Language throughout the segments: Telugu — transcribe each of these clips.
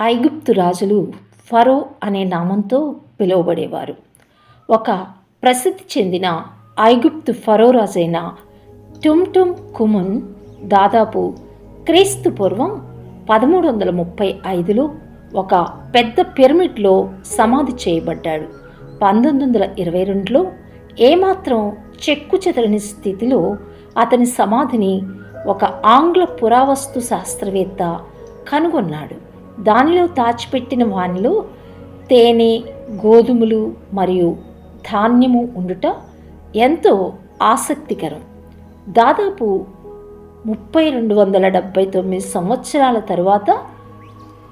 ఐగుప్తు రాజులు ఫరో అనే నామంతో పిలువబడేవారు. ఒక ప్రసిద్ధి చెందిన ఐగుప్తు ఫరో రాజైన టుమ్టుమ్ కుమున్ దాదాపు క్రీస్తు పూర్వం పదమూడు వందల ముప్పై ఐదులో ఒక పెద్ద పిరమిడ్లో సమాధి చేయబడ్డాడు. పంతొమ్మిది వందల ఇరవై రెండులో ఏమాత్రం చెక్కు చెదరని స్థితిలో అతని సమాధిని ఒక ఆంగ్ల పురావస్తు శాస్త్రవేత్త కనుగొన్నాడు. దానిలో దాచిపెట్టిన వానిలో తేనె గోధుమలు మరియు ధాన్యము ఉండుట ఎంతో ఆసక్తికరం. దాదాపు ముప్పై రెండు వందల డెబ్భై తొమ్మిది సంవత్సరాల తరువాత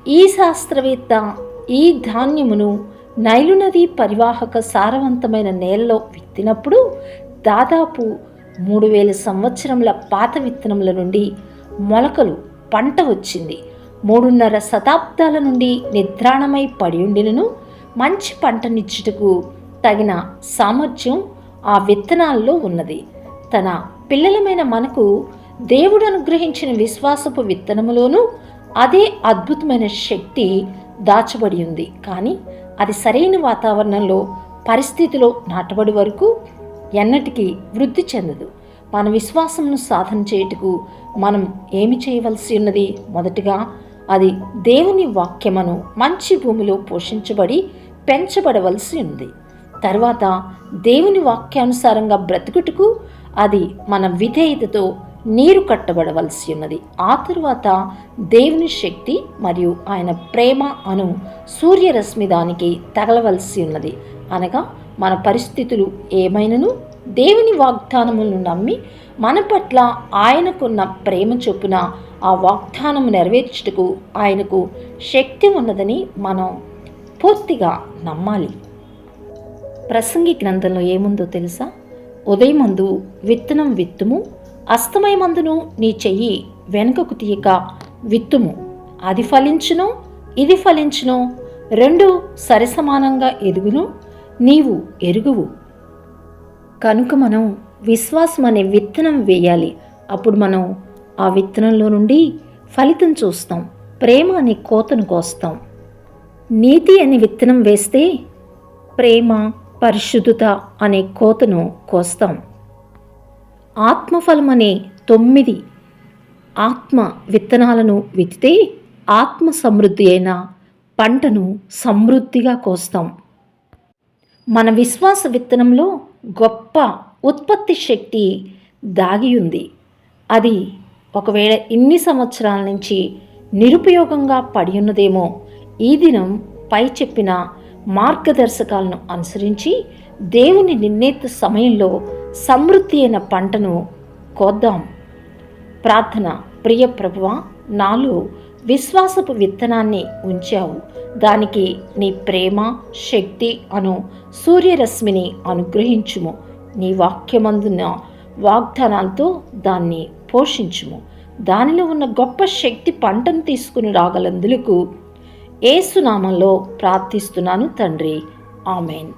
ఈ శాస్త్రవేత్త ఈ ధాన్యమును నైలు నది పరివాహక సారవంతమైన నేలలో విత్తినప్పుడు దాదాపు మూడు వేల సంవత్సరముల పాత విత్తనముల నుండి మొలకలు పంట వచ్చింది. మూడున్నర శతాబ్దాల నుండి నిద్రాణమై పడి ఉండినను మంచి పంటనిచ్చుటకు తగిన సామర్థ్యం ఆ విత్తనాల్లో ఉన్నది. తన పిల్లలమైన మనకు దేవుడు అనుగ్రహించిన విశ్వాసపు విత్తనములోనూ అదే అద్భుతమైన శక్తి దాచబడి ఉంది కానీ అది సరైన వాతావరణంలో పరిస్థితిలో నాటబడి వరకు ఎన్నటికీ వృద్ధి చెందదు. మన విశ్వాసమును సాధన చేయుటకు మనం ఏమి చేయవలసి ఉన్నది? మొదటిగా అది దేవుని వాక్యమును మంచి భూమిలో పోషించబడి పెంచబడవలసి ఉంది. తర్వాత దేవుని వాక్యానుసారంగా బ్రతుకుటకు అది మన విధేయతతో నీరు కట్టబడవలసి ఉన్నది. ఆ తరువాత దేవుని శక్తి మరియు ఆయన ప్రేమ అను సూర్యరశ్మి దానికి తగలవలసి ఉన్నది. అనగా మన పరిస్థితులు ఏమైనను? దేవుని వాగ్దానములను నమ్మి మన పట్ల ఆయనకున్న ప్రేమ చొప్పున ఆ వాగ్దానం నెరవేర్చుటకు ఆయనకు శక్తి ఉన్నదని మనం పూర్తిగా నమ్మాలి. ప్రసంగి గ్రంథంలో ఏముందో తెలుసా? ఉదయమందు విత్తనం విత్తుము అస్తమయమందును నీ చెయ్యి వెనుకకు తీయక విత్తుము. అది ఫలించును ఇది ఫలించును రెండు సరిసమానంగా ఎదుగును నీవు ఎరుగువు. కనుక మనం విశ్వాసం అనే విత్తనం వేయాలి. అప్పుడు మనం ఆ విత్తనంలో నుండి ఫలితం చూస్తాం. ప్రేమ అనే కోతను కోస్తాం. నీతి అనే విత్తనం వేస్తే ప్రేమ పరిశుద్ధత అనే కోతను కోస్తాం. ఆత్మఫలం అనే తొమ్మిది ఆత్మ విత్తనాలను విత్తితే ఆత్మ సమృద్ధి అయిన పంటను సమృద్ధిగా కోస్తాం. మన విశ్వాస విత్తనంలో గొప్ప ఉత్పత్తి శక్తి దాగి ఉంది అది ఒకవేళ ఇన్ని సంవత్సరాల నుంచి నిరుపయోగంగా పడి ఉన్నదేమో ఈ దినం పై చెప్పిన మార్గదర్శకాలను అనుసరించి దేవుని నిర్ణీత సమయంలో సమృద్ధి అయిన పంటను కోద్దాం. ప్రార్థన. ప్రియ ప్రభువ నాలో విశ్వాసపు విత్తనాన్ని ఉంచావు. దానికి నీ ప్రేమ శక్తి అను సూర్యరశ్మిని అనుగ్రహించుము. నీ వాక్యమందున వాగ్దానాలతో దాన్ని పోషించుము. దానిలో ఉన్న గొప్ప శక్తి పంటను తీసుకుని రాగలందులకు ఏసునామంలో ప్రార్థిస్తున్నాను తండ్రి. ఆమెన్.